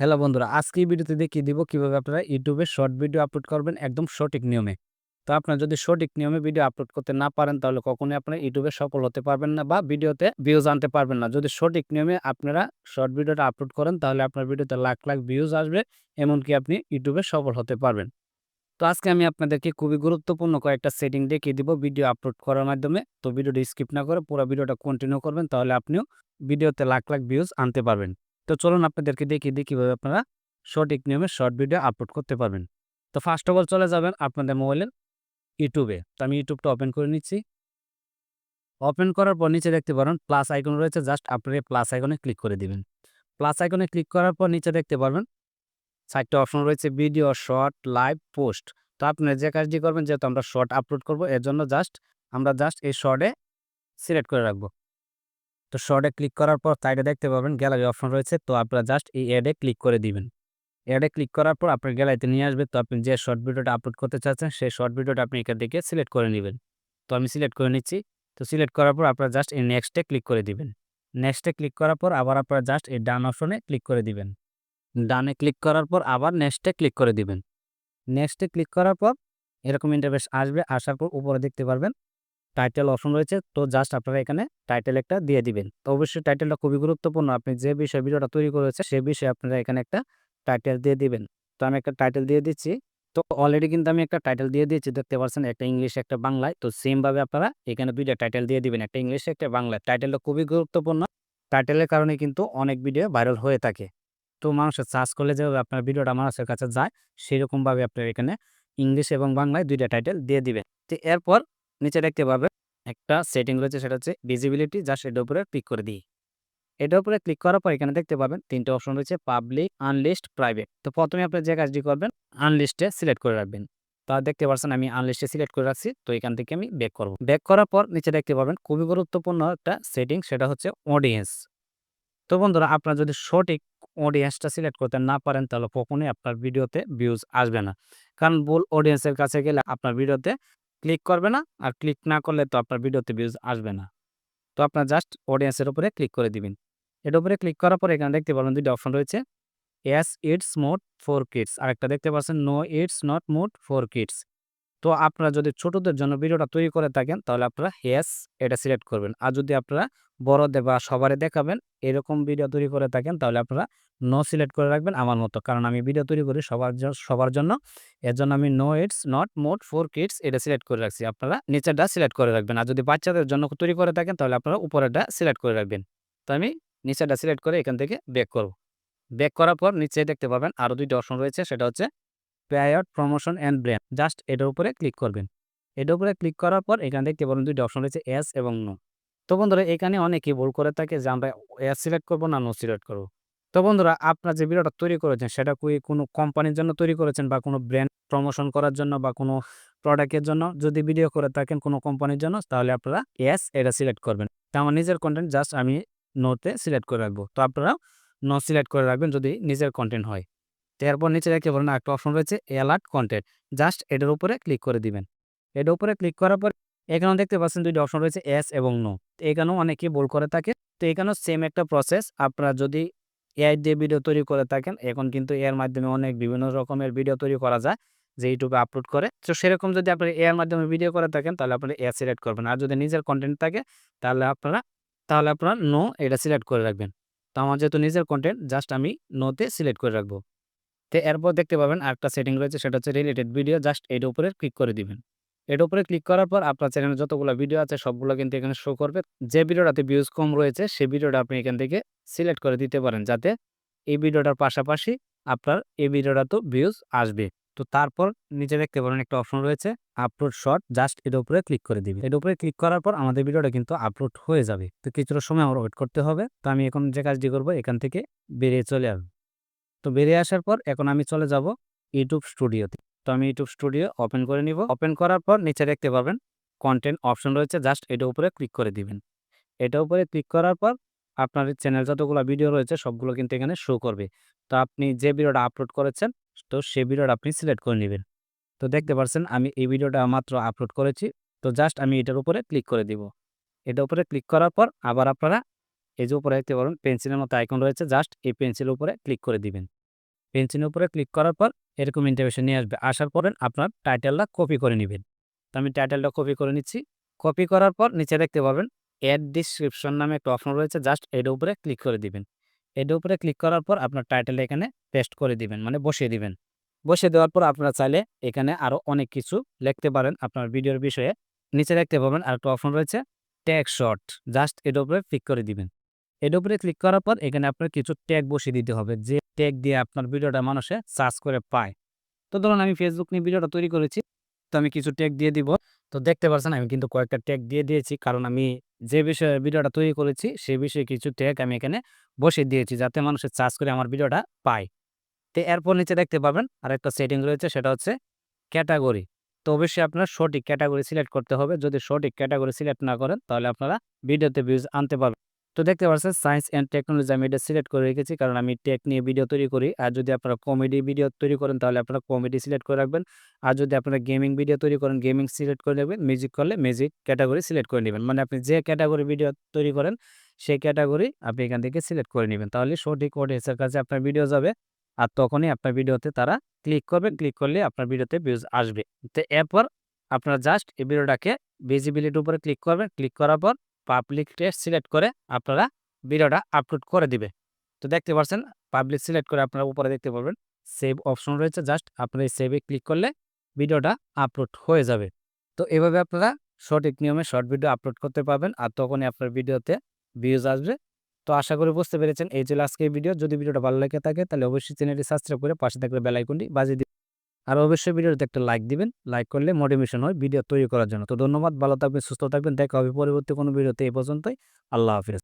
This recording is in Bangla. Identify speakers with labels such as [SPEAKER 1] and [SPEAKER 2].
[SPEAKER 1] হ্যালো বন্ধুরা, আজকে ভিডিওতে দেখিয়ে দিব কীভাবে আপনারা ইউটিউবে শর্ট ভিডিও আপলোড করবেন একদম সঠিক নিয়মে। তো আপনারা যদি সঠিক নিয়মে ভিডিও আপলোড করতে না পারেন, তাহলে কখনোই আপনারা ইউটিউবে সফল হতে পারবেন না বা ভিডিওতে ভিউজ আনতে পারবেন না। যদি সঠিক নিয়মে আপনারা শর্ট ভিডিওটা আপলোড করেন, তাহলে আপনার ভিডিওতে লাখ লাখ ভিউজ আসবে, এমনকি আপনি ইউটিউবে সফল হতে পারবেন। তো আজকে আমি আপনাদেরকে খুবই গুরুত্বপূর্ণ কয়েকটা সেটিং দেখিয়ে দিব ভিডিও আপলোড করার মাধ্যমে। তো ভিডিওটি স্কিপ না করে পুরো ভিডিওটা কন্টিনিউ করবেন, তাহলে আপনিও ভিডিওতে লাখ লাখ ভিউজ আনতে পারবেন। তো চলুন আপনাদেরকে দেখিয়ে দিই কীভাবে আপনারা সঠিক নিয়মে শর্ট ভিডিও আপলোড করতে পারবেন। তো ফার্স্ট অফ অল চলে যাবেন আপনাদের মোবাইলের ইউটিউবে তো আমি ইউটিউবটা ওপেন করে নিচ্ছি। ওপেন করার পর নিচে দেখতে পারেন প্লাস আইকন রয়েছে জাস্ট আপনারা প্লাস আইকনে ক্লিক করে দিবেন। প্লাস আইকনে ক্লিক করার পর নিচে দেখতে পারবেন চারটে অপশন রয়েছে ভিডিও শর্ট লাইভ পোস্ট তো আপনি যে কাজটি করবেন, যেহেতু আমরা শর্ট আপলোড করব, এর জন্য জাস্ট আমরা জাস্ট এই শর্টে সিলেক্ট করে রাখব। তো শর্টে ক্লিক করার পর সাইডে দেখতে পাবেন গ্যালারি অপশন রয়েছে। তো আপনারা জাস্ট এই অ্যাডে ক্লিক করে দিবেন। অ্যাডে ক্লিক করার পর আপনার গ্যালারিতে নিয়ে আসবে। তো আপনি যে শর্ট ভিডিওটা আপলোড করতে চাচ্ছেন, সেই শর্ট ভিডিওটা আপনি এখান থেকে সিলেক্ট করে নেবেন। তো আমি সিলেক্ট করে নিচ্ছি। তো সিলেক্ট করার পর আপনারা জাস্ট এই নেক্সটে ক্লিক করে দিবেন। নেক্সটে ক্লিক করার পর আবার আপনারা জাস্ট এই ডান অপশনে ক্লিক করে দিবেন। ডানে ক্লিক করার পর আবার নেক্সটে ক্লিক করে দিবেন। নেক্সটে ক্লিক করার পর এরকম ইন্টারভেস আসবে। আসার পর উপরে দেখতে পারবেন টাইটেল অপশন রয়েছে, তো জাস্ট আপনারা এখানে টাইটেল একটা দিয়ে দিবেন। তো অবশ্যই টাইটেলটা খুবই গুরুত্বপূর্ণ। আপনি যে বিষয়ে ভিডিওটা তৈরি করেছে, সে বিষয়ে আপনারা এখানে একটা টাইটেল দিয়ে দিবেন। তো আমি একটা টাইটেল দিয়ে দিচ্ছি। তো অলরেডি কিন্তু আমি একটা টাইটেল দিয়ে দিয়েছি, দেখতে পাচ্ছেন একটা ইংলিশ একটা বাংলায়। তো সেমভাবে আপনারা এখানে দুইটা টাইটেল দিয়ে দিবেন, একটা ইংলিশে একটা বাংলায় টাইটেলটা খুবই গুরুত্বপূর্ণ। টাইটেলের কারণে কিন্তু অনেক ভিডিও ভাইরাল হয়ে থাকে। তো মানুষের সার্চ করলে যেভাবে আপনার ভিডিওটা মানুষের কাছে যায়, সেরকমভাবে আপনার এখানে ইংলিশ এবং বাংলায় দুইটা টাইটেল দিয়ে দিবেন। তো এরপর নিচে দেখতে পাবেন একটা সেটিং রয়েছে, সেটা হচ্ছে ভিজিবিলিটি যা সেটার উপরে ক্লিক করে দিই। এটার উপরে ক্লিক করার পর এখানে দেখতে পাবেন তিনটে অপশন রয়েছে পাবলিক আনলিস্ট প্রাইভেট তো প্রথমে আপনি যে কাজটি করবেন আনলিস্টে সিলেক্ট করে রাখবেন। তা দেখতে পাচ্ছেন আমি আনলিস্টে সিলেক্ট করে রাখছি, তো এখান থেকে আমি ব্যাক করব। ব্যাক করার পর নিচে দেখতে পাবেন খুবই গুরুত্বপূর্ণ একটা সেটিং সেটা হচ্ছে অডিয়েন্স তো বন্ধুরা, আপনার যদি সঠিক অডিয়েন্সটা সিলেক্ট করতে না পারেন, তাহলে কখনোই আপনার ভিডিওতে ভিউজ আসবে না। কারণ ভুল অডিয়েন্সের কাছে গেলে আপনার ভিডিওতে ক্লিক করবে না, আর ক্লিক না করলে তো আপনার ভিডিওতে ভিউজ আসবে না। তো আপনার জাস্ট অডিয়েন্সের উপরে ক্লিক করে দিবেন। এটার উপরে ক্লিক করার পরে এখানে দেখতে পাবেন দুইটা অপশন রয়েছে। Yes it's made for kids আর একটা দেখতে পাচ্ছেন no it's not made for kids তো আপনারা যদি ছোটদের জন্য ভিডিওটা তৈরি করে থাকেন, তাহলে আপনারা হেস এটা সিলেক্ট করবেন। আর যদি আপনারা বড়দের বা সবারে দেখাবেন, এরকম ভিডিও তৈরি করে থাকেন, তাহলে আপনারা নো সিলেক্ট করে রাখবেন আমার মতো। কারণ আমি ভিডিও তৈরি করি সবার সবার জন্য। এর জন্য আমি no it's not made for kids এটা সিলেক্ট করে রাখছি। আপনারা নিচেরটা সিলেক্ট করে রাখবেন। আর যদি বাচ্চাদের জন্য তৈরি করে থাকেন, তাহলে আপনারা উপরেরটা সিলেক্ট করে রাখবেন। তো আমি নিচেরটা সিলেক্ট করে এখান থেকে ব্যাক করব। ব্যাক করার পর নিচে দেখতে পাবেন আরও দুইটা অপশন রয়েছে, সেটা হচ্ছে paid promotion and brand just এটার উপরে ক্লিক করবেন। এটার উপরে ক্লিক করার পর এখানে দেখতে পাবেন দুইটা অপশন রয়েছে এস এবং নো তো বন্ধুরা, এখানে অনেকেই ভুল করে থাকে যে আমরা এস সিলেক্ট করব না নো সিলেক্ট করব। তো বন্ধুরা, আপনার যে ভিডিওটা তৈরি করেছেন, সেটা কোনো কোম্পানির জন্য তৈরি করেছেন বা কোনো ব্র্যান্ড প্রমোশন করার জন্য বা কোনো প্রোডাক্টের জন্য? যদি ভিডিও করে থাকেন কোনো কোম্পানির জন্য, তাহলে আপনারা এস এটা সিলেক্ট করবেন। তো আমার নিজের কন্টেন্ট জাস্ট আমি নোতে সিলেক্ট করে রাখব। তো আপনারা নো সিলেক্ট করে রাখবেন যদি নিজের কন্টেন্ট হয়। এরপর নিচে দেখতে পারেন একটা অপশন রয়েছে অ্যালার্ট কন্টেন্ট জাস্ট এটার উপরে ক্লিক করে দিবেন। এটার উপরে ক্লিক করার পর এখানেও দেখতে পাচ্ছেন দুইটি অপশন রয়েছে এস এবং নো তো এখানেও অনেকে ভুল করে থাকে। তো এখানেও সেম একটা প্রসেস আপনারা যদি এআই দিয়ে ভিডিও তৈরি করে থাকেন, এখন কিন্তু এর মাধ্যমে অনেক বিভিন্ন রকমের ভিডিও তৈরি করা যায়, যে ইউটিউবে আপলোড করে। তো সেরকম যদি আপনার এর মাধ্যমে ভিডিও করে থাকেন, তাহলে আপনারা এ সিলেক্ট করবেন। আর যদি নিজের কন্টেন্ট থাকে, তাহলে আপনারা তাহলে আপনারা নো এটা সিলেক্ট করে রাখবেন। তো আমার যেহেতু নিজের কন্টেন্ট জাস্ট আমি নোতে সিলেক্ট করে রাখব। তো এরপর দেখতে পাবেন আরেকটা সেটিং রয়েছে, সেটা হচ্ছে রিলেটেড ভিডিও জাস্ট এর উপরে ক্লিক করে দিবেন। এর উপরে ক্লিক করার পর আপনার চ্যানেলে যতগুলো ভিডিও আছে, সবগুলো কিন্তু এখানে শো করবে। যে ভিডিওটাতে ভিউজ কম রয়েছে সেই ভিডিওটা আপনি এখান থেকে সিলেক্ট করে দিতে পারেন, যাতে এই ভিডিওটার পাশাপাশি আপনার এই ভিডিওটা তো ভিউজ আসবে। তো তারপর নিচে দেখতে পারেন একটা অপশন রয়েছে আপলোড শর্ট জাস্ট এর উপরে ক্লিক করে দিবে এর উপরে ক্লিক করার পর আমাদের ভিডিওটা কিন্তু আপলোড হয়ে যাবে। তো কিছুটা সময় আমার ওয়েট করতে হবে। তো আমি এখন যে কাজটি করব, এখান থেকে বেরিয়ে চলে আসব। তো বেরিয়ে আসার পর এখন আমি চলে যাব ইউটিউব স্টুডিওতে তো। আমি ইউটিউব স্টুডিও ওপেন করে নিব। ওপেন করার পর নিচে দেখতে পাবেন কন্টেন্ট অপশন রয়েছে। জাস্ট এটার উপরে ক্লিক করে দিবেন। এটার উপরে ক্লিক করার পর আপনার চ্যানেল যতগুলো ভিডিও রয়েছে, সবগুলো কিন্তু এখানে শো করবে। তো আপনি যে ভিডিওটা আপলোড করেছেন, তো সেই ভিডিওটা আপনি সিলেক্ট করে নেবেন। তো দেখতে পাচ্ছেন আমি এই ভিডিওটা মাত্র আপলোড করেছি। তো জাস্ট আমি এটার উপরে ক্লিক করে দিব। এটার উপরে ক্লিক করার পর আবার আপনারা এই যে উপরে দেখতে পারেন পেন্সিলের মতো আইকন রয়েছে জাস্ট এই পেন্সিলের উপরে ক্লিক করে দিবেন। পেন্সিলের উপরে ক্লিক করার পর এরকম ইন্টারভেশন নিয়ে আসবে। আসার পরে আপনার টাইটেলটা কপি করে নেবেন। তো আমি টাইটেলটা কপি করে নিচ্ছি। কপি করার পর নিচে দেখতে পাবেন অ্যাড ডিসক্রিপশন নামে একটা অপশন রয়েছে জাস্ট এর উপরে ক্লিক করে দিবেন। এর উপরে ক্লিক করার পর আপনার টাইটেলটা এখানে পেস্ট করে দিবেন মানে বসিয়ে দিবেন। বসিয়ে দেওয়ার পর আপনারা চাইলে এখানে আরও অনেক কিছু লিখতে পারেন আপনার ভিডিওর বিষয়ে। নিচে দেখতে পাবেন আর একটা অপশন রয়েছে ট্যাগ শর্ট জাস্ট এর উপরে ক্লিক করে দিবেন। এর উপরে ক্লিক করার পর এখানে আপনার কিছু ট্যাগ বসিয়ে দিতে হবে। যে ট্যাগ দিয়ে আপনার ভিডিওটা মানুষে সার্চ করে পায়। তো ধরুন আমি ফেসবুক নিয়ে ভিডিওটা তৈরি করেছি, তো আমি কিছু ট্যাগ দিয়ে দিব। তো দেখতে পাচ্ছেন আমি কিন্তু কয়েকটা ট্যাগ দিয়ে দিয়েছি, কারণ আমি যে বিষয়ে ভিডিওটা তৈরি করেছি সেই বিষয়ে কিছু ট্যাগ আমি এখানে বসিয়ে দিয়েছি, যাতে মানুষের সার্চ করে আমার ভিডিওটা পায়। তো এরপর নিচে দেখতে পাবেন আর একটা সেটিং রয়েছে, সেটা হচ্ছে ক্যাটাগরি তো অবশ্যই আপনার সঠিক ক্যাটাগরি সিলেক্ট করতে হবে। যদি সঠিক ক্যাটাগরি সিলেক্ট না করেন, তাহলে আপনারা ভিডিওতে ভিউজ আনতে পারবেন তো দেখতে পাচ্ছেন সায়েন্স অ্যান্ড টেকনোলজি আমি এটা সিলেক্ট করে রেখেছি। কারণ আমি টেক নিয়ে ভিডিও তৈরি করি। আর যদি আপনারা কমেডি ভিডিও তৈরি করেন, তাহলে আপনারা কমেডি সিলেক্ট করে রাখবেন। আর যদি আপনারা গেমিং ভিডিও তৈরি করেন গেমিং সিলেক্ট করে রাখবেন মিউজিক করলে মিউজিক ক্যাটাগরি সিলেক্ট করে নেবেন। মানে আপনি যে ক্যাটাগরি ভিডিও তৈরি করেন, সেই ক্যাটাগরি আপনি এখান থেকে সিলেক্ট করে নেবেন। তাহলে সঠিক অডিয়েন্সের কাছে আপনার ভিডিও যাবে। আর তখনই আপনার ভিডিওতে তারা ক্লিক করবেন ক্লিক করলে আপনার ভিডিওতে ভিউজ আসবে। তো এরপর আপনারা জাস্ট এই ভিডিওটাকে ভিজিবিলিটির উপরে ক্লিক করবেন। ক্লিক করার পর পাবলিক টেস্ট সিলেক্ট করে আপনারা ভিডিওটা আপলোড করে দিবে। তো দেখতে পাচ্ছেন পাবলিক সিলেক্ট করে আপনারা উপরে দেখতে পাবেন সেভ অপশন রয়েছে জাস্ট আপনারা এই সেভে ক্লিক করলে ভিডিওটা আপলোড হয়ে যাবে। তো এভাবে আপনারা সঠিক নিয়মে শর্ট ভিডিও আপলোড করতে পারবেন আর তখনই আপনার ভিডিওতে ভিউজ আসবে। তো আশা করি বুঝতে পেরেছেন, এই ছিল আজকে ভিডিও যদি ভিডিওটা ভালো লেগে থাকে তাহলে অবশ্যই চ্যানেলটি সাবস্ক্রাইব করে পাশে থাকলে বেল আইকনটি বাজিয়ে আর অবশ্যই ভিডিওতে একটা লাইক দিবেন। লাইক করলে মোটিভেশন হয় ভিডিও তৈরি করার জন্য। তো ধন্যবাদ, ভালো থাকবেন, সুস্থ থাকবেন। দেখা হবে পরবর্তী কোনো ভিডিওতে এই পর্যন্তই। আল্লাহ হাফিজ।